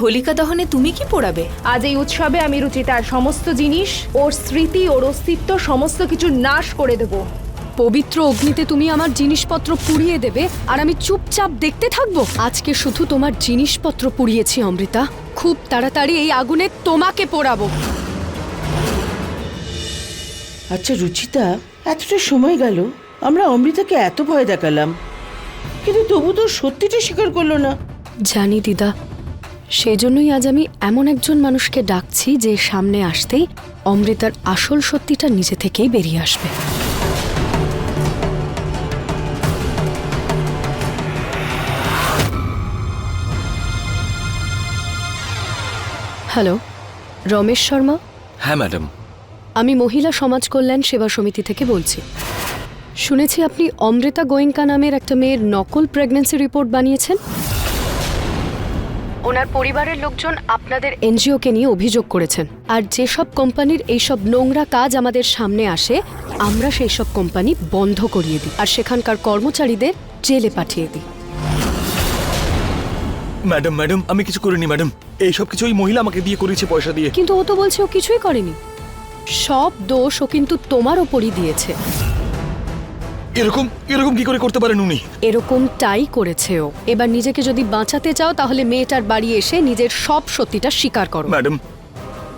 হোলিকা দহনে তুমি কি পোড়াবে? আজ এই উৎসবে আমি রুচিতার সমস্ত জিনিস ওর স্মৃতি ওর অস্তিত্ব সমস্ত কিছু নাশ করে দেব। পবিত্র অগ্নিতে তুমি আমার জিনিসপত্র পুড়িয়ে দেবে আর আমি চুপচাপ দেখতে থাকব। আজকে শুধু তোমার জিনিসপত্র পুড়িয়েছি অমৃতা। খুব তাড়াতাড়ি এই আগুনে তোমাকে পোড়াবো। আচ্ছা রুচিতা এতটা সময় গেল আমরা অমৃতাকে এত ভয় দেখালাম। কিন্তু তবু তো সত্যিটা স্বীকার করল না। জানি দিদা সেই জন্যই আজ আমি এমন একজন মানুষকে ডাকছি যে সামনে আসতেই অমৃতার আসল সত্যিটা নিজে থেকেই বেরিয়ে আসবে। হ্যালো রমেশ শর্মা? হ্যাঁ ম্যাডাম। আমি মহিলা সমাজ কল্যাণ সেবা সমিতি থেকে বলছি। শুনেছি আপনি অমৃতা গোয়েঙ্কা নামের একটা মেয়ের নকল প্রেগন্যান্সি রিপোর্ট বানিয়েছেন। ওনার পরিবারের লোকজন আপনাদের এনজিওকে নিয়ে অভিযোগ করেছেন। আর যেসব কোম্পানির এইসব নোংরা কাজ আমাদের সামনে আসে আমরা সেই সব কোম্পানি বন্ধ করিয়ে দিই আর সেখানকার কর্মচারীদের জেলে পাঠিয়ে দিই। ম্যাডাম ম্যাডাম আমি কিছু করিনি ম্যাডাম। এই সব কিছু ওই মহিলা আমাকে দিয়ে করিয়েছে পয়সা দিয়ে। কিন্তু ও তো বলছে ও কিছুই করেনি। সব দোষ ও কিন্তু তোমার ওপরই দিয়েছে। এরকম এরকম কি করে করতে পারেন উনি? এরকমটাই করেছে ও। এবার নিজেকে যদি বাঁচাতে চাও তাহলে মেয়েটার বাড়ি এসে নিজের সব সত্যিটা স্বীকার করো। ম্যাডাম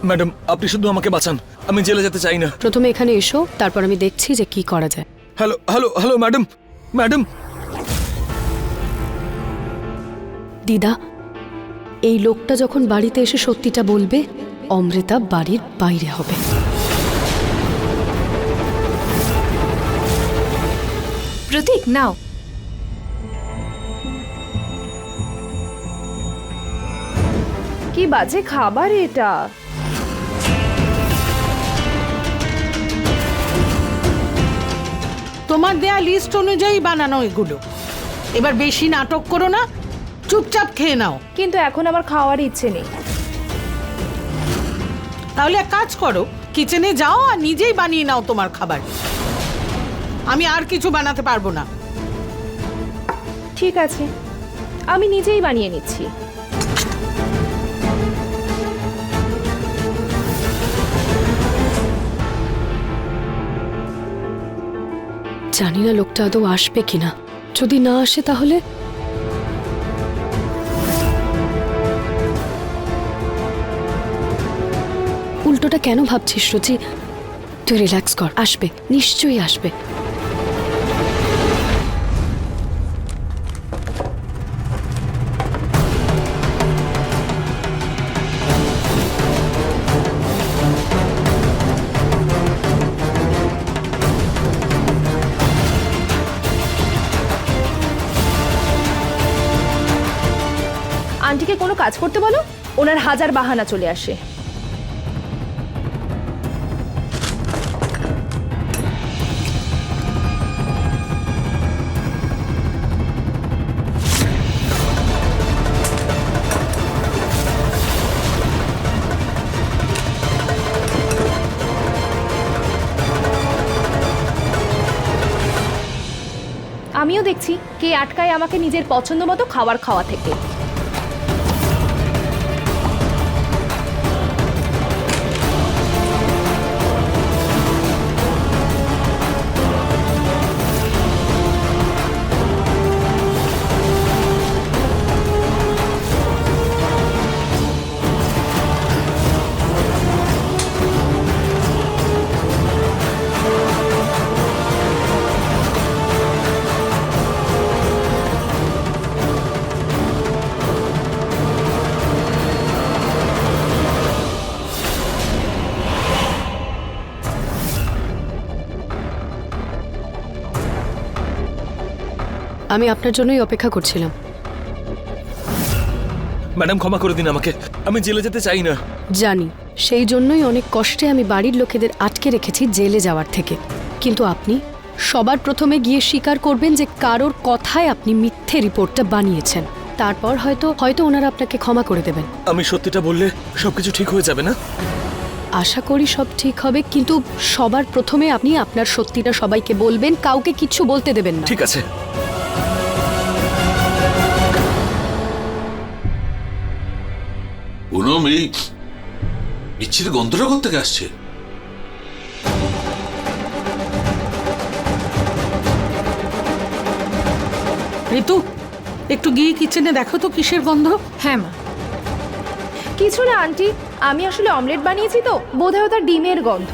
ম্যাডাম আপনি শুধু আমাকে বাঁচান। আমি জেলে যেতে চাই না। প্রথমে এখানে এসো তারপর আমি দেখছি যে কি করা যায়। Hello hello hello madam madam. দিদা এই লোকটা যখন বাড়িতে এসে সত্যিটা বলবে অমৃতা বাড়ির বাইরে হবে। নাও। কি বাজে খাবার এটা? তোমার দেয়া লিস্ট অনুযায়ী বানানো এগুলো। এবার বেশি নাটক করো না চুপচাপ খেয়ে নাও। কিন্তু এখন আমার খাওয়ার ইচ্ছে নেই। তাহলে এক কাজ করো কিচেনে যাও আর নিজেই বানিয়ে নাও তোমার খাবার। আমি আর কিছু বানাতে পারব না। ঠিক আছে। আমি নিজেই বানিয়ে নিচ্ছি। জানি না লোকটা আদৌ আসবে কিনা। যদি না আসে তাহলে? উল্টোটা কেন ভাবছিস রুচি? তুই রিল্যাক্স কর আসবে নিশ্চয়ই আসবে। কাজ করতে বলো, ওনার হাজার বাহানা চলে আসে। আমিও দেখছি কে আটকায় আমাকে নিজের পছন্দ মতো খাবার খাওয়া থেকে। আমি আপনার জন্যই অপেক্ষা করছিলাম। ম্যাডাম ক্ষমা করে দিন আমাকে। আমি জেলে যেতে চাই না। জানি সেই জন্যই অনেক কষ্টে আমি বাড়ির লোকেদের আটকে রেখেছি জেলে যাওয়ার থেকে। কিন্তু আপনি সবার প্রথমে গিয়ে স্বীকার করবেন যে কারোর কথায় আপনি মিথ্যে রিপোর্টটা বানিয়েছেন। তারপর হয়তো হয়তো ওনারা আপনাকে ক্ষমা করে দেবেন। আমি সত্যিটা বললে সবকিছু ঠিক হয়ে যাবে না? আশা করি সব ঠিক হবে কিন্তু সবার প্রথমে আপনি আপনার সত্যিটা সবাইকে বলবেন কাউকে কিছু বলতে দেবেন না। ঠিক আছে। পুনম এই বিচ্ছির গন্ধটা করতে আসছে? ঋতু একটু গিয়ে কিচেনে দেখো তো কিসের গন্ধ। হ্যাঁ মা। কিছু না আন্টি। আমি আসলে অমলেট বানিয়েছি তো বোধহয় ওটা ডিমের গন্ধ।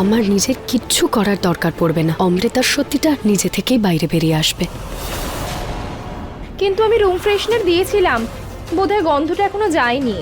আমার নিজের কিচ্ছু করার দরকার পড়বে না। অমৃতার সত্যিটা নিজে থেকেই বাইরে বেরিয়ে আসবে। কিন্তু আমি রুম ফ্রেশনার দিয়েছিলাম। বোধহয় গন্ধটা এখনও যায়নি।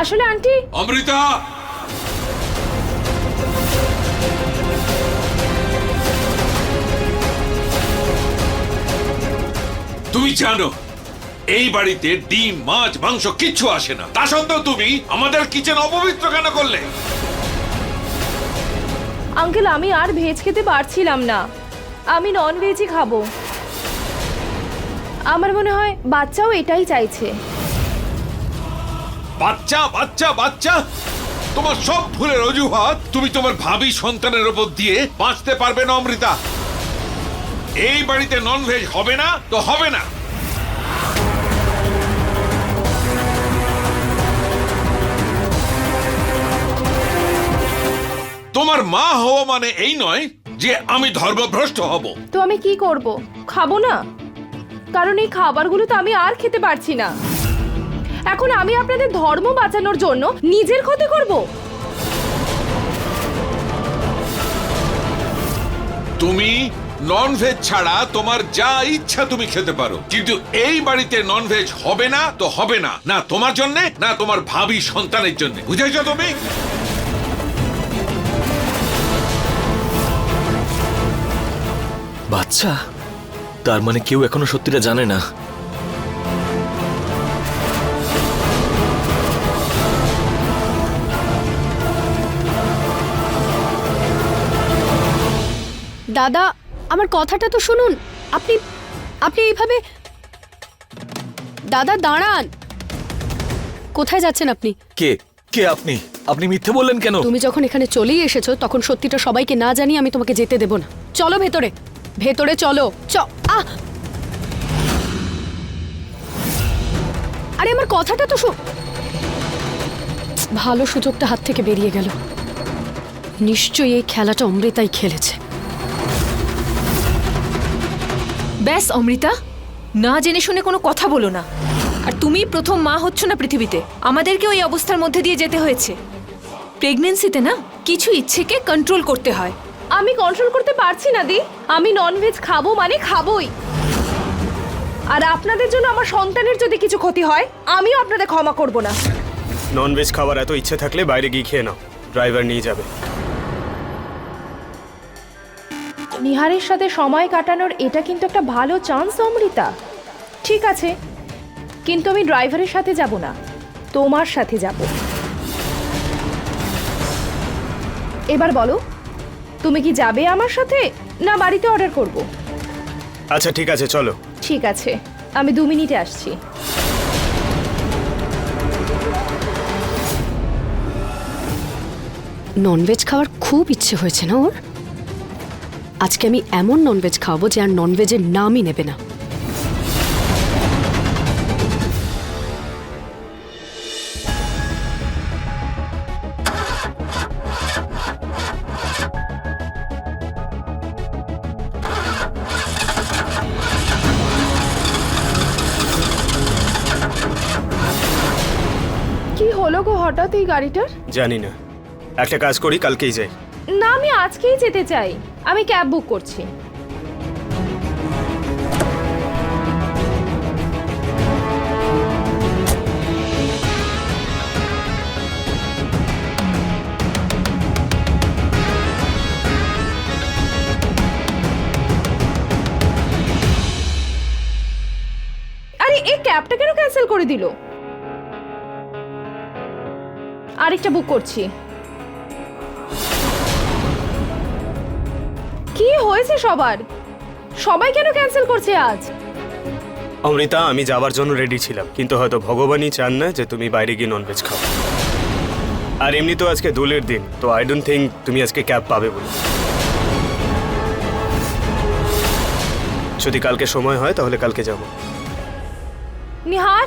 আসলে আন্টি? অমৃতা! তুমি জানো এই বাড়িতে ডিম মাছ মাংস কিচ্ছু আসে না। তা সত্ত্বেও তুমি আমাদের কিচেন অপবিত্র কেন করলে? আঙ্কেল আমি আর ভেজ খেতে পারছিলাম না। আমি নন ভেজই খাব। আমার মনে হয় বাচ্চাও এটাই চাইছে। বাচ্চা বাচ্চা বাচ্চা। তোমার সব ভুলের অজুহাত তুমি তোমার ভাবি সন্তানের উপর দিয়ে বাঁচতে পারবে না, অমৃতা। এই বাড়িতে ননভেজ হবে না, তো হবে না। তোমার মা হওয়া মানে এই নয় যে আমি ধর্মভ্রষ্ট হব। তো আমি কি করব? খাব না? কারণ এই খাবারগুলো তো আমি আর খেতে পারছি না। এখন আমি আপনাদের ধর্ম বাঁচানোর জন্য নিজের ক্ষতি করব। তুমি ননভেজ ছাড়া তোমার যা ইচ্ছা তুমি খেতে পারো। কিন্তু এই বাড়িতে ননভেজ হবে না তো হবে না। না তোমার জন্য না তোমার ভাবি সন্তানের জন্য। বুঝেছ তুমি? বাচ্চা তার মানে কেউ এখনও সত্যিটা জানে না। দাদা আমার কথাটা তো শুনুন। আপনি আপনি এইভাবে দাদা দাঁড়ান। কোথায় যাচ্ছেন আপনি? কে? কে আপনি? আপনি মিথ্যে বললেন কেন? তুমি যখন এখানে চলেই এসেছ তখন সত্যিটা সবাইকে না জানিয়ে আমি তোমাকে যেতে দেব না। চলো ভেতরে। ভেতরে চলো। চ আহ! আরে আমার কথাটা তো শো ভালো সুযোগটা হাত থেকে বেরিয়ে গেল। নিশ্চয়ই এই খেলাটা অমৃতাই খেলেছে। ব্যাস অমৃতা। না জেনে শুনে কোনো কথা বলো না। আর তুমি প্রথম মা হচ্ছ না পৃথিবীতে। আমাদেরকে ওই অবস্থার মধ্যে দিয়ে যেতে হয়েছে। প্রেগনেন্সিতে না কিছু ইচ্ছেকে কন্ট্রোল করতে হয়। আমি কন্ট্রোল করতে পারছি না দি। আমি ননভেজ খাব মানে খাবোই। আর আপনাদের জন্য আমার সন্তানের যদি কিছু ক্ষতি হয় আমিও আপনাদের ক্ষমা করব না। ননভেজ খাওয়ার এত ইচ্ছে থাকলে বাইরে গিয়ে খেয়ে নাও। ড্রাইভার নিয়ে যাবে। নিহারের সাথে সময় কাটানোর এটা কিন্তু একটা ভালো চান্স অমৃতা। ঠিক আছে কিন্তু আমি ড্রাইভারের সাথে যাব না তোমার সাথে যাব। এবার বলো তুমি কি যাবে আমার সাথে না বাড়িতে অর্ডার করব? আচ্ছা ঠিক আছে চলো। ঠিক আছে আমি দু মিনিটে আসছি। ননভেজ খাওয়ার খুব ইচ্ছে হয়েছে না ওর? আজকে আমি এমন ননভেজ খাওয়াবো যে আর ননভেজের নামই নেবে না। কি হলো গো হঠাৎ এই গাড়িটার? জানি না। একটা কাজ করি কালকেই যাই। না আমি আজকেই যেতে চাই। আমি ক্যাব বুক করছি। এই ক্যাবটা কেন ক্যান্সেল করে দিল? আরেকটা বুক করছি। কি হয়েছে সবার? সবাই কেন ক্যান্সেল করছে আজ? অমৃতা আমি যাওয়ার জন্য রেডি ছিলাম কিন্তু হয়তো ভগবানই চান না যে তুমি বাইরে গিয়ে ননভেজ খাও। আর এমনি তো আজকে দোলের দিন তো আই ডোন্ট থিঙ্ক তুমি আজকে ক্যাব পাবে বলে। যদি কালকে সময় হয় তাহলে কালকে যাব। নিহার?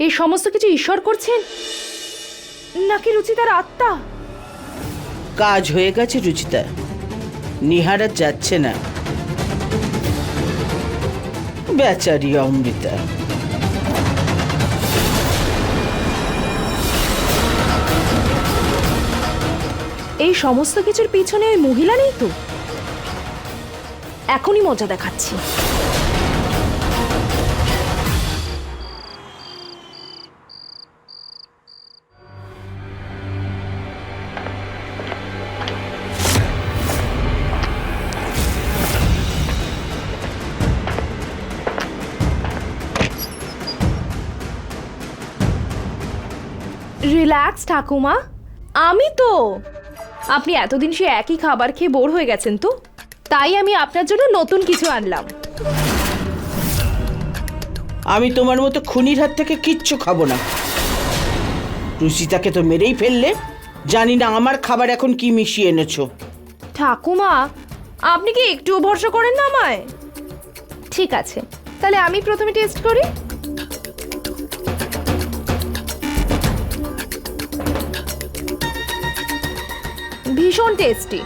এই সমস্ত কিছু ঈশ্বর করছেন? নাকি রুচিতার আত্মা? কাজ হয়ে গেছে রুচিতা। নিহার যাচ্ছে না। বেচারি অমৃতা। এই সমস্ত কিছুর পিছনে ওই মহিলা নেই তো? এখনই মজা দেখাচ্ছি। রিল্যাক্স ঠাকুমা আমি তো। আপনি এতদিন সে একই খাবার খেয়ে বোর হয়ে গেছেন তো? তাই আমি আপনার জন্য নতুন কিছু আনলাম। আমি তোমার মতো খুনির হাত থেকে কিচ্ছু খাব না। রুচিতাকে তো মেরেই ফেললে জানি না আমার খাবার এখন কি মিশিয়ে এনেছো। ঠাকুমা আপনি কি একটুও ভরসা করেন না আমায়? ঠিক আছে তাহলে আমি প্রথমে টেস্ট করি। ভীষণ টেস্টি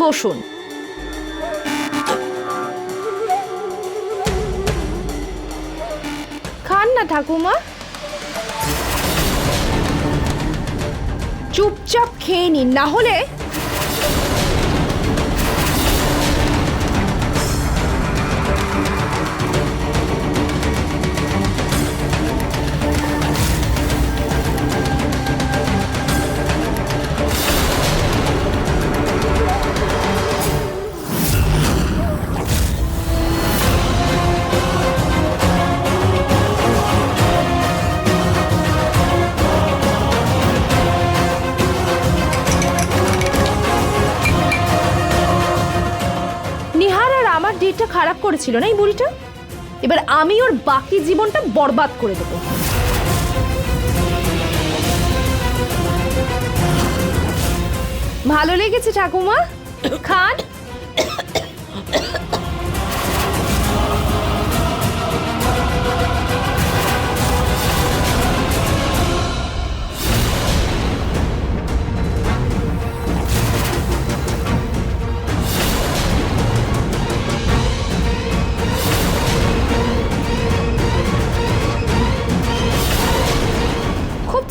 বসুন। খান না ঠাকুমা। চুপচাপ খেয়ে নিন না হলে আর খারাপ করেছিল না এই বুড়িটা? এবার আমি ওর বাকি জীবনটা বরবাদ করে দেবো। ভালো লেগেছে ঠাকুমা? খান?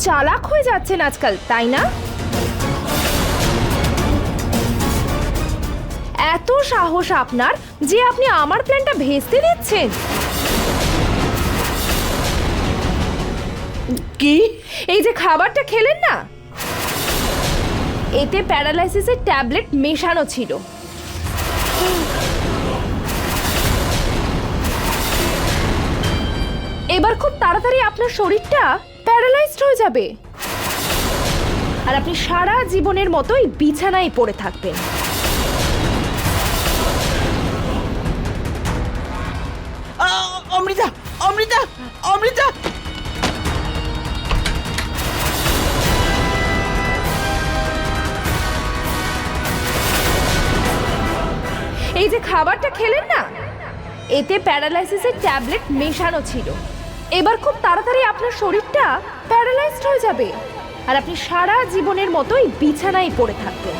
চালাক হয়ে যাচ্ছেন আজকাল তাই না? এত সাহস আপনার যে আপনি আমার প্ল্যানটা ভেস্তে দিচ্ছেন। কি? এই যে খাবারটা খেলেন না? এতে প্যারালাইসিসের ট্যাবলেট মেশানো ছিল। এবার খুব তাড়াতাড়ি আপনার শরীরটা প্যারালাইজড হয়ে যাবে। আর আপনি সারা জীবনের মতোই বিছানায় পড়ে থাকবেন। অমৃতা অমৃতা অমৃতা! এই যে খাবারটা খেলেন না? এতে প্যারালাইসিসের ট্যাবলেট মেশানো ছিল। এবার খুব তাড়াতাড়ি আপনার শরীরটা প্যারালাইজড হয়ে যাবে। আর আপনি সারা জীবনের মতোই বিছানায় পড়ে থাকবেন।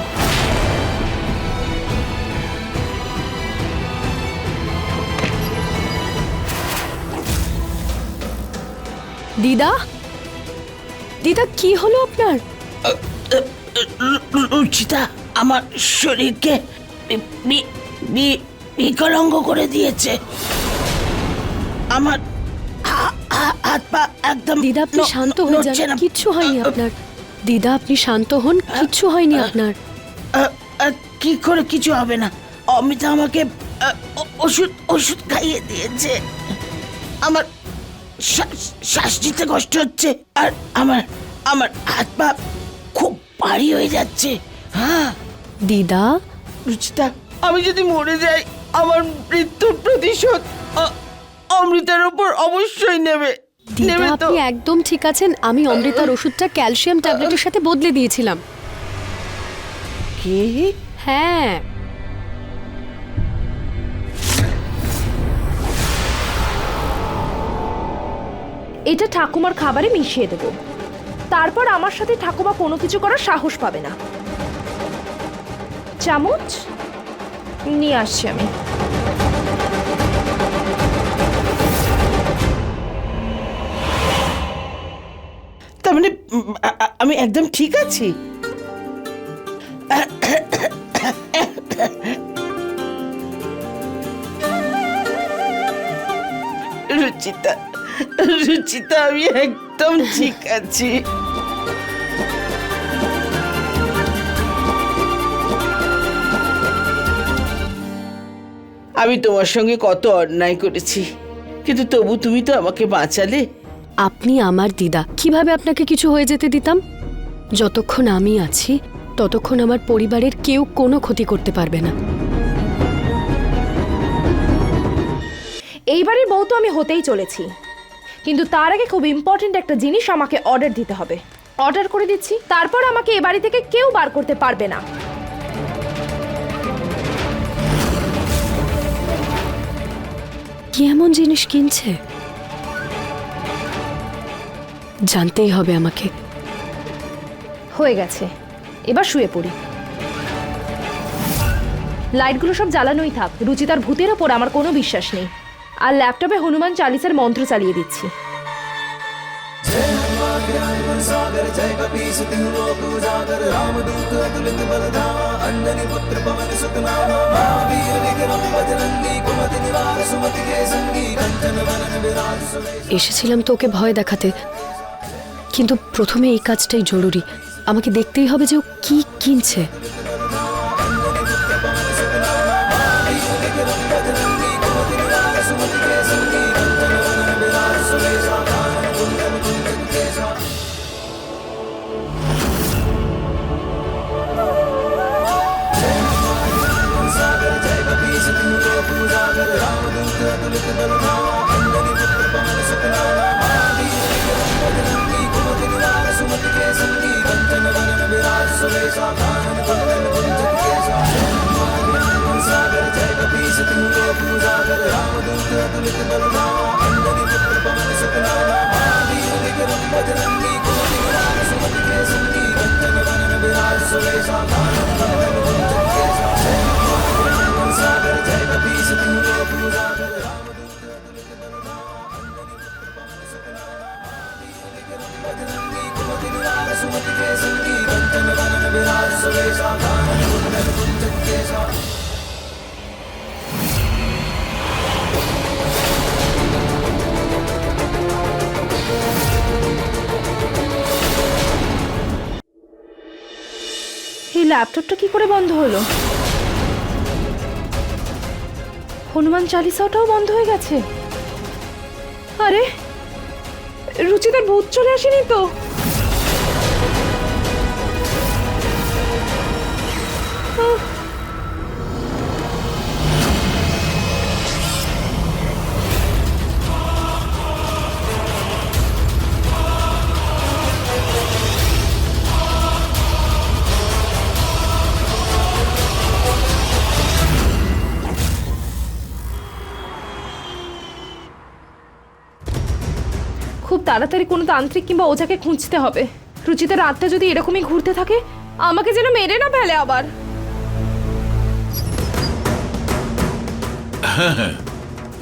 দিদা? দিদা, কি হলো আপনার? রুচিতা আমার শরীরকে বিকলাঙ্গ করে দিয়েছে। আমার হাত পা একদম দিদা আপনি শান্ত হয়ে যান। কিচ্ছু হয়নি আপনার। দিদা আপনি শান্ত হন। কিচ্ছু হয়নি আপনার। কি করে কিছু হবে না? অমিতা আমাকে ওষুধ ওষুধ খাইয়ে দিয়েছে। আমার শ্বাস- নিতে কষ্ট হচ্ছে। আর আমার আমার হাত পা খুব ভারী হয়ে যাচ্ছে। হ্যাঁ। দিদা। রুচিতা আমি যদি মরে যাই আমার মৃত্যুর প্রতিশোধ অমৃতার উপর অবশ্যই নেবে। দিদা আপনি একদম ঠিক আছেন। আমি অমৃতার ওষুধটা ক্যালসিয়াম ট্যাবলেটের সাথে বদলে দিয়েছিলাম। কি? হ্যাঁ। এটা ঠাকুমার খাবারে মিশিয়ে দেব। তারপর আমার সাথে ঠাকুমা কোনো কিছু করার সাহস পাবে না। চামচ নিয়ে আসছি আমি। আমি একদম ঠিক আছি। রুচিতা রুচিতা, আমি একদম ঠিক আছি। আমি তোমার সঙ্গে কত অন্যায় করেছি, কিন্তু তবু তুমি তো আমাকে বাঁচালে। আপনি আমার দিদা। কীভাবে আপনাকে কিছু হয়ে যেতে দিতাম? যতক্ষণ আমি আছি ততক্ষণ আমার পরিবারের কেউ কোনো ক্ষতি করতে পারবে না। এইবারের বউ তো আমি হতেই চলেছি। কিন্তু তার আগে খুব ইম্পর্ট্যান্ট একটা জিনিস আমাকে অর্ডার দিতে হবে। অর্ডার করে দিচ্ছি তারপর আমাকে এ বাড়ি থেকে কেউ বার করতে পারবে না। কি এমন জিনিস কিনছে? জানতেই হবে আমাকে। হয়ে গেছে। এবার শুয়ে পড়ি। লাইটগুলো সব জ্বালানোই থাক। রুচিতার ভূতের ওপর আমার কোনো বিশ্বাস নেই। আর ল্যাপটপে হনুমান চালিসার মন্ত্র চালিয়ে দিচ্ছি। এসেছিলাম তো ওকে ভয় দেখাতে। কিন্তু প্রথমে এই কাজটাই জরুরি। আমাকে দেখতেই হবে যে ও কি কিনছে। కేసుని కంచన వనన విరాజ్ సువేశా కానన కుందన కుందన కేశా సాగర జయ కపీ సతులో పూజాగర రామదూత అతులిత కరుణా అందరి పుత్ర పవన సుఖనానా మహావీర నిగరం భజనం సుమతి కేసుని సాగర జయ కపీ సతులో పూజాగర এই ল্যাপটপটা কি করে বন্ধ হলো? হনুমান চালিসাটাও বন্ধ হয়ে গেছে। আরে, রুচিতার ভূত চলে আসেনি তো? তাড়াতাড়ি কোনো তান্ত্রিক কিংবা ওঝাকে খুঁজতে হবে। রুচিতার রাতটা যদি এরকমই ঘুরতে থাকে আমাকে যেন মেরে না ফেলে আবার।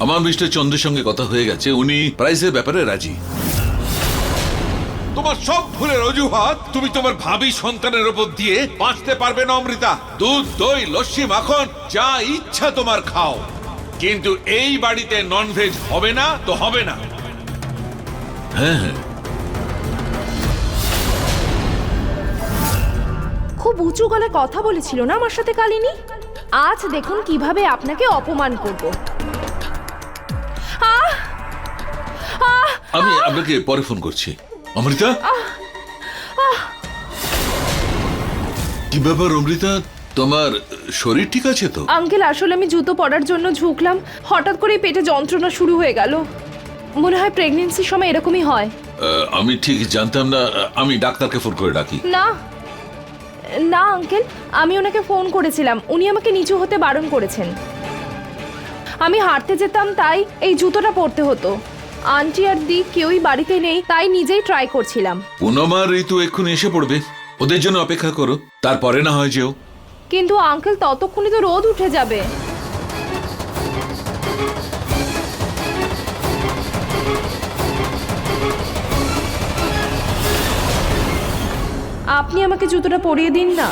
আমার মিস্টার চন্দ্রের সঙ্গে কথা হয়ে গেছে উনি প্রাইসের ব্যাপারে রাজি। তোমার সব ভুলের অজুহাত তুমি তোমার ভাবি সন্তানের উপর দিয়ে বাঁচতে পারবে না অমৃতা। দুধ দই লস্যি মাখন যা ইচ্ছা তোমার খাও। কিন্তু এই বাড়িতে ননভেজ হবে না তো হবে না। হ্যাঁ। হ্যাঁ খুব উঁচু গলায় কথা বলেছিল না আমার সাথে কালিনী? আজ দেখুন কীভাবে আপনাকে অপমান করব। আমি আপনাকে পরে ফোন করছি। অমৃতা? কি ব্যাপার অমৃতা? তোমার শরীর ঠিক আছে তো? আঙ্কেল আসলে আমি জুতো পরার জন্য ঝুঁকলাম। হঠাৎ করে পেটে যন্ত্রণা শুরু হয়ে গেল। মনে হয় প্রেগনেন্সির সময় এরকমই হয়। আমি ঠিক জানতাম না আমি ডাক্তারকে ফোন করে ডাকি। না না আঙ্কেল আমি ওনাকে ফোন করেছিলাম। উনি আমাকে নিচু হতে বারণ করেছেন। আমি হাঁটতে যেতাম তাই এই জুতোটা পরতে হতো। আন্টি আর দি কেউই বাড়িতে নেই তাই নিজেই ট্রাই করছিলাম। পুনমার ঋতু এক্ষুনি এসে পড়বে। ওদের জন্য অপেক্ষা করো তারপরে না হয় যেও। কিন্তু আঙ্কেল ততক্ষণে তো রোদ উঠে যাবে। আপনি আমাকে জুতোটা পরিয়ে দিন না।